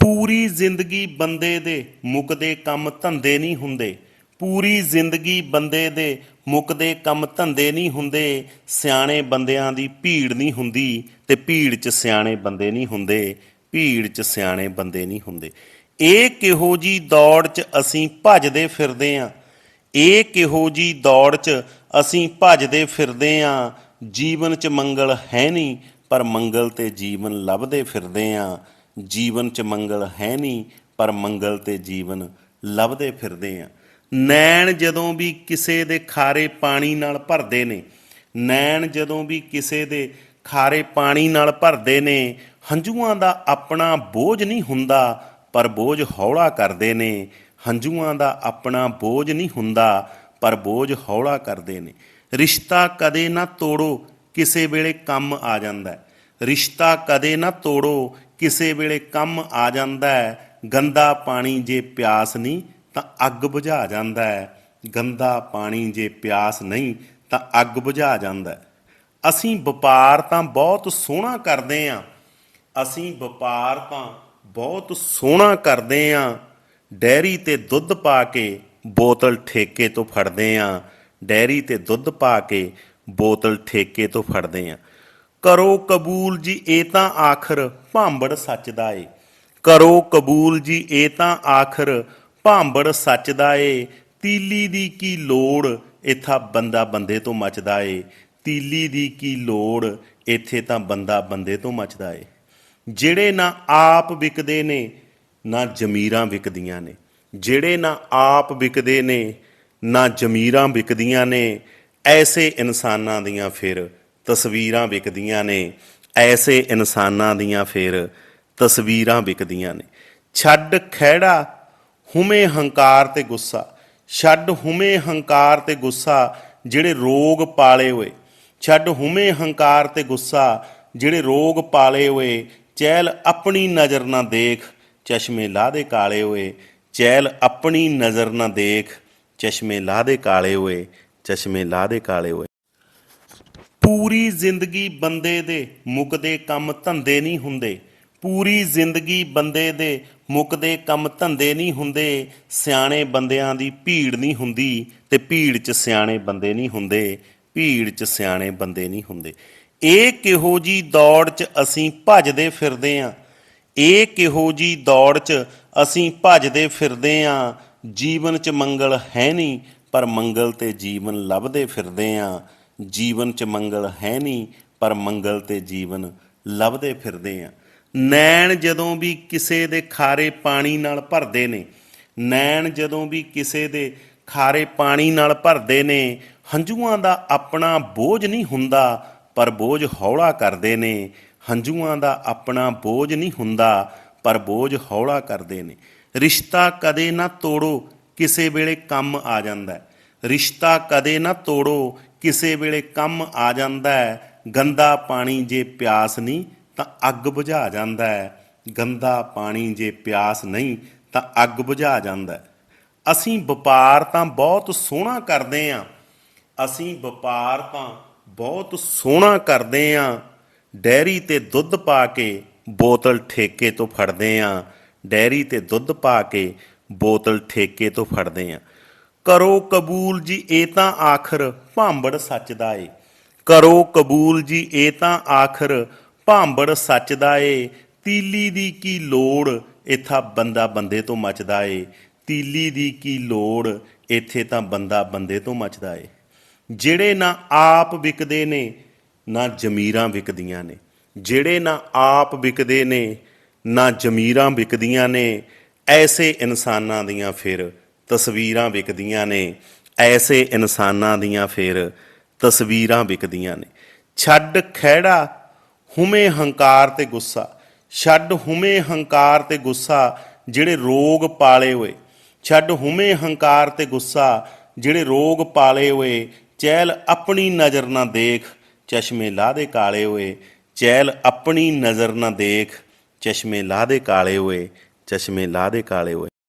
ਪੂਰੀ ਜ਼ਿੰਦਗੀ ਬੰਦੇ ਦੇ ਮੁੱਕਦੇ ਕੰਮ ਧੰਦੇ ਨਹੀਂ ਹੁੰਦੇ। ਪੂਰੀ ਜ਼ਿੰਦਗੀ ਬੰਦੇ ਦੇ ਮੁੱਕਦੇ ਕੰਮ ਧੰਦੇ ਨਹੀਂ ਹੁੰਦੇ। ਸਿਆਣੇ ਬੰਦਿਆਂ ਦੀ ਭੀੜ ਨਹੀਂ ਹੁੰਦੀ ਤੇ ਭੀੜ 'ਚ ਸਿਆਣੇ ਬੰਦੇ ਨਹੀਂ ਹੁੰਦੇ। ਭੀੜ 'ਚ ਸਿਆਣੇ ਬੰਦੇ ਨਹੀਂ ਹੁੰਦੇ। ਇਹ ਕਿਹੋ ਜੀ ਦੌੜ 'ਚ ਅਸੀਂ ਭੱਜਦੇ ਫਿਰਦੇ ਆਂ। ਇਹ ਕਿਹੋ ਜੀ ਦੌੜ 'ਚ ਅਸੀਂ ਭੱਜਦੇ ਫਿਰਦੇ ਆਂ। ਜੀਵਨ 'ਚ ਮੰਗਲ ਹੈ ਨਹੀਂ, ਪਰ ਮੰਗਲ ਤੇ ਜੀਵਨ ਲੱਭਦੇ ਫਿਰਦੇ ਆਂ। ਜੀਵਨ 'ਚ ਮੰਗਲ ਹੈ ਨਹੀਂ, ਪਰ ਮੰਗਲ ਤੇ ਜੀਵਨ ਲੱਭਦੇ ਫਿਰਦੇ ਆ। ਨੈਣ ਜਦੋਂ ਵੀ ਕਿਸੇ ਦੇ ਖਾਰੇ ਪਾਣੀ ਨਾਲ ਭਰਦੇ ਨੇ, ਨੈਣ ਜਦੋਂ ਵੀ ਕਿਸੇ ਦੇ ਖਾਰੇ ਪਾਣੀ ਨਾਲ ਭਰਦੇ ਨੇ, ਹੰਝੂਆਂ ਦਾ ਆਪਣਾ ਬੋਝ ਨਹੀਂ ਹੁੰਦਾ, ਪਰ ਬੋਝ ਹੌਲਾ ਕਰਦੇ ਨੇ। ਹੰਝੂਆਂ ਦਾ ਆਪਣਾ ਬੋਝ ਨਹੀਂ ਹੁੰਦਾ, ਪਰ ਬੋਝ ਹੌਲਾ ਕਰਦੇ ਨੇ। ਰਿਸ਼ਤਾ ਕਦੇ ਨਾ ਤੋੜੋ, ਕਿਸੇ ਵੇਲੇ ਕੰਮ ਆ ਜਾਂਦਾ ਹੈ। ਰਿਸ਼ਤਾ ਕਦੇ ਨਾ ਤੋੜੋ ਕਿਸੇ ਵੇਲੇ ਕੰਮ ਆ ਜਾਂਦਾ ਹੈ, ਗੰਦਾ ਪਾਣੀ ਜੇ ਪਿਆਸ ਨਹੀਂ, ਤਾਂ ਅੱਗ ਬੁਝਾ ਜਾਂਦਾ ਹੈ। ਗੰਦਾ ਪਾਣੀ ਜੇ ਪਿਆਸ ਨਹੀਂ, ਤਾਂ ਅੱਗ ਬੁਝਾ ਜਾਂਦਾ ਹੈ। ਅਸੀਂ ਵਪਾਰ ਤਾਂ ਬਹੁਤ ਸੋਹਣਾ ਕਰਦੇ ਆਂ ਅਸੀਂ ਵਪਾਰ ਤਾਂ ਬਹੁਤ ਸੋਹਣਾ ਕਰਦੇ ਆਂ ਡੈਰੀ ਤੇ ਦੁੱਧ ਪਾ ਕੇ ਬੋਤਲ ਠੇਕੇ ਤੋਂ ਫੜਦੇ ਆਂ ਡੈਰੀ ਤੇ ਦੁੱਧ ਪਾ ਕੇ ਬੋਤਲ ਠੇਕੇ ਤੋਂ ਫੜਦੇ ਆਂ ਕਰੋ ਕਬੂਲ ਜੀ, ਇਹ ਤਾਂ ਆਖਰ ਭਾਂਬੜ ਸੱਚ ਦਾ ਏ। ਕਰੋ ਕਬੂਲ ਜੀ, ਇਹ ਤਾਂ ਆਖਰ ਭਾਂਬੜ ਸੱਚ ਦਾ ਏ। ਤੀਲੀ ਦੀ ਕੀ ਲੋੜ, ਇਥਾ ਬੰਦਾ ਬੰਦੇ ਤੋਂ ਮੱਚਦਾ ਏ। ਤੀਲੀ ਦੀ ਕੀ ਲੋੜ, ਇੱਥੇ ਤਾਂ ਬੰਦਾ ਬੰਦੇ ਤੋਂ ਮੱਚਦਾ ਏ। ਜਿਹੜੇ ਨਾ ਆਪ ਵਿਕਦੇ ਨੇ, ਨਾ ਜ਼ਮੀਰਾਂ ਵਿਕਦੀਆਂ ਨੇ। ਜਿਹੜੇ ਨਾ ਆਪ ਵਿਕਦੇ ਨੇ, ਨਾ ਜ਼ਮੀਰਾਂ ਵਿਕਦੀਆਂ ਨੇ, ਐਸੇ ਇਨਸਾਨਾਂ ਦੀਆਂ ਫਿਰ ਤਸਵੀਰਾਂ ਵਿਕਦੀਆਂ ਨੇ, ਐਸੇ ਇਨਸਾਨਾਂ ਦੀਆਂ ਫਿਰ ਤਸਵੀਰਾਂ ਵਿਕਦੀਆਂ ਨੇ। ਛੱਡ ਖਹਿੜਾ, ਹੁਮੇ ਹੰਕਾਰ ਤੇ ਗੁੱਸਾ। ਛੱਡ ਹੁਮੇ ਹੰਕਾਰ ਤੇ ਗੁੱਸਾ, ਜਿਹੜੇ ਰੋਗ ਪਾਲੇ ਹੋਏ। ਛੱਡ ਹੁਮੇ ਹੰਕਾਰ ਤੇ ਗੁੱਸਾ, ਜਿਹੜੇ ਰੋਗ ਪਾਲੇ ਹੋਏ। ਚਹਿਲ ਆਪਣੀ ਨਜ਼ਰ ਨਾ ਦੇਖ, ਚਸ਼ਮੇ ਲਾਦੇ ਕਾਲੇ ਹੋਏ। ਚਹਿਲ ਆਪਣੀ ਨਜ਼ਰ ਨਾ ਦੇਖ, ਚਸ਼ਮੇ ਲਾਦੇ ਕਾਲੇ ਹੋਏ, ਚਸ਼ਮੇ ਲਾਦੇ ਕਾਲੇ ਹੋਏ। ਪੂਰੀ ਜ਼ਿੰਦਗੀ ਬੰਦੇ ਦੇ ਮੁੱਕਦੇ ਕੰਮ ਧੰਦੇ ਨਹੀਂ ਹੁੰਦੇ। ਪੂਰੀ ਜ਼ਿੰਦਗੀ ਬੰਦੇ ਦੇ ਮੁੱਕਦੇ ਕੰਮ ਧੰਦੇ ਨਹੀਂ ਹੁੰਦੇ। ਸਿਆਣੇ ਬੰਦਿਆਂ ਦੀ ਭੀੜ ਨਹੀਂ ਹੁੰਦੀ ਤੇ ਭੀੜ 'ਚ ਸਿਆਣੇ ਬੰਦੇ ਨਹੀਂ ਹੁੰਦੇ। ਭੀੜ 'ਚ ਸਿਆਣੇ ਬੰਦੇ ਨਹੀਂ ਹੁੰਦੇ। ਇਹ ਕਿਹੋ ਜੀ ਦੌੜ 'ਚ ਅਸੀਂ ਭੱਜਦੇ ਫਿਰਦੇ ਆਂ। ਇਹ ਕਿਹੋ ਜੀ ਦੌੜ 'ਚ ਅਸੀਂ ਭੱਜਦੇ ਫਿਰਦੇ ਆਂ। ਜੀਵਨ 'ਚ ਮੰਗਲ ਹੈ ਨਹੀਂ, ਪਰ ਮੰਗਲ ਤੇ ਜੀਵਨ ਲੱਭਦੇ ਫਿਰਦੇ ਆਂ। ਜੀਵਨ 'ਚ ਮੰਗਲ ਹੈ ਨਹੀਂ, ਪਰ ਮੰਗਲ ਤੇ ਜੀਵਨ ਲੱਭਦੇ ਫਿਰਦੇ ਆਂ। ਨੈਣ ਜਦੋਂ ਵੀ ਕਿਸੇ ਦੇ ਖਾਰੇ ਪਾਣੀ ਨਾਲ ਭਰਦੇ ਨੇ, ਨੈਣ ਜਦੋਂ ਵੀ ਕਿਸੇ ਦੇ ਖਾਰੇ ਪਾਣੀ ਨਾਲ ਭਰਦੇ ਨੇ, ਹੰਝੂਆਂ ਦਾ ਆਪਣਾ ਬੋਝ ਨਹੀਂ ਹੁੰਦਾ, ਪਰ ਬੋਝ ਹੌਲਾ ਕਰਦੇ ਨੇ। ਹੰਝੂਆਂ ਦਾ ਆਪਣਾ ਬੋਝ ਨਹੀਂ ਹੁੰਦਾ, ਪਰ ਬੋਝ ਹੌਲਾ ਕਰਦੇ ਨੇ। ਰਿਸ਼ਤਾ ਕਦੇ ਨਾ ਤੋੜੋ, ਕਿਸੇ ਵੇਲੇ ਕੰਮ ਆ ਜਾਂਦਾ। ਹੈ ਰਿਸ਼ਤਾ ਕਦੇ ਨਾ ਤੋੜੋ ਕਿਸੇ ਵੇਲੇ ਕੰਮ ਆ ਜਾਂਦਾ ਹੈ, ਗੰਦਾ ਪਾਣੀ ਜੇ ਪਿਆਸ ਨਹੀਂ, ਤਾਂ ਅੱਗ ਬੁਝਾ ਜਾਂਦਾ ਹੈ। ਗੰਦਾ ਪਾਣੀ ਜੇ ਪਿਆਸ ਨਹੀਂ, ਤਾਂ ਅੱਗ ਬੁਝਾ ਜਾਂਦਾ ਹੈ। ਅਸੀਂ ਵਪਾਰ ਤਾਂ ਬਹੁਤ ਸੋਹਣਾ ਕਰਦੇ ਆਂ ਅਸੀਂ ਵਪਾਰ ਤਾਂ ਬਹੁਤ ਸੋਹਣਾ ਕਰਦੇ ਆਂ ਡੈਰੀ ਤੇ ਦੁੱਧ ਪਾ ਕੇ ਬੋਤਲ ਠੇਕੇ ਤੋਂ ਫੜਦੇ ਆਂ ਡੈਰੀ ਤੇ ਦੁੱਧ ਪਾ ਕੇ ਬੋਤਲ ਠੇਕੇ ਤੋਂ ਫੜਦੇ ਆਂ ਕਰੋ ਕਬੂਲ ਜੀ, ਇਹ ਤਾਂ ਆਖਰ ਭਾਂਬੜ ਸੱਚ ਦਾ ਏ। ਕਰੋ ਕਬੂਲ ਜੀ, ਇਹ ਤਾਂ ਆਖਰ ਭਾਂਬੜ ਸੱਚ ਦਾ ਏ। ਤੀਲੀ ਦੀ ਕੀ ਲੋੜ, ਇਥਾ ਬੰਦਾ ਬੰਦੇ ਤੋਂ ਮੱਚਦਾ ਏ। ਤੀਲੀ ਦੀ ਕੀ ਲੋੜ, ਇੱਥੇ ਤਾਂ ਬੰਦਾ ਬੰਦੇ ਤੋਂ ਮੱਚਦਾ ਏ। ਜਿਹੜੇ ਨਾ ਆਪ ਵਿਕਦੇ ਨੇ, ਨਾ ਜ਼ਮੀਰਾਂ ਵਿਕਦੀਆਂ ਨੇ। ਜਿਹੜੇ ਨਾ ਆਪ ਵਿਕਦੇ ਨੇ, ਨਾ ਜ਼ਮੀਰਾਂ ਵਿਕਦੀਆਂ ਨੇ, ਐਸੇ ਇਨਸਾਨਾਂ ਦੀਆਂ ਫਿਰ ਤਸਵੀਰਾਂ ਵਿਕਦੀਆਂ ਨੇ, ਐਸੇ ਇਨਸਾਨਾਂ ਦੀਆਂ ਫਿਰ ਤਸਵੀਰਾਂ ਵਿਕਦੀਆਂ ਨੇ। ਛੱਡ ਖਹਿੜਾ, ਹੁਮੇ ਹੰਕਾਰ ਤੇ ਗੁੱਸਾ। ਛੱਡ ਹੁਮੇ ਹੰਕਾਰ ਤੇ ਗੁੱਸਾ, ਜਿਹੜੇ ਰੋਗ ਪਾਲੇ ਹੋਏ। ਛੱਡ ਹੁਮੇ ਹੰਕਾਰ ਤੇ ਗੁੱਸਾ, ਜਿਹੜੇ ਰੋਗ ਪਾਲੇ ਹੋਏ। ਚਹਿਲ ਆਪਣੀ ਨਜ਼ਰ ਨਾ ਦੇਖ, ਚਸ਼ਮੇ ਲਾਦੇ ਕਾਲੇ ਹੋਏ। ਚਹਿਲ ਆਪਣੀ ਨਜ਼ਰ ਨਾ ਦੇਖ, ਚਸ਼ਮੇ ਲਾਦੇ ਕਾਲੇ ਹੋਏ। ਚਸ਼ਮੇ ਲਾਦੇ ਕਾਲੇ ਹੋਏ।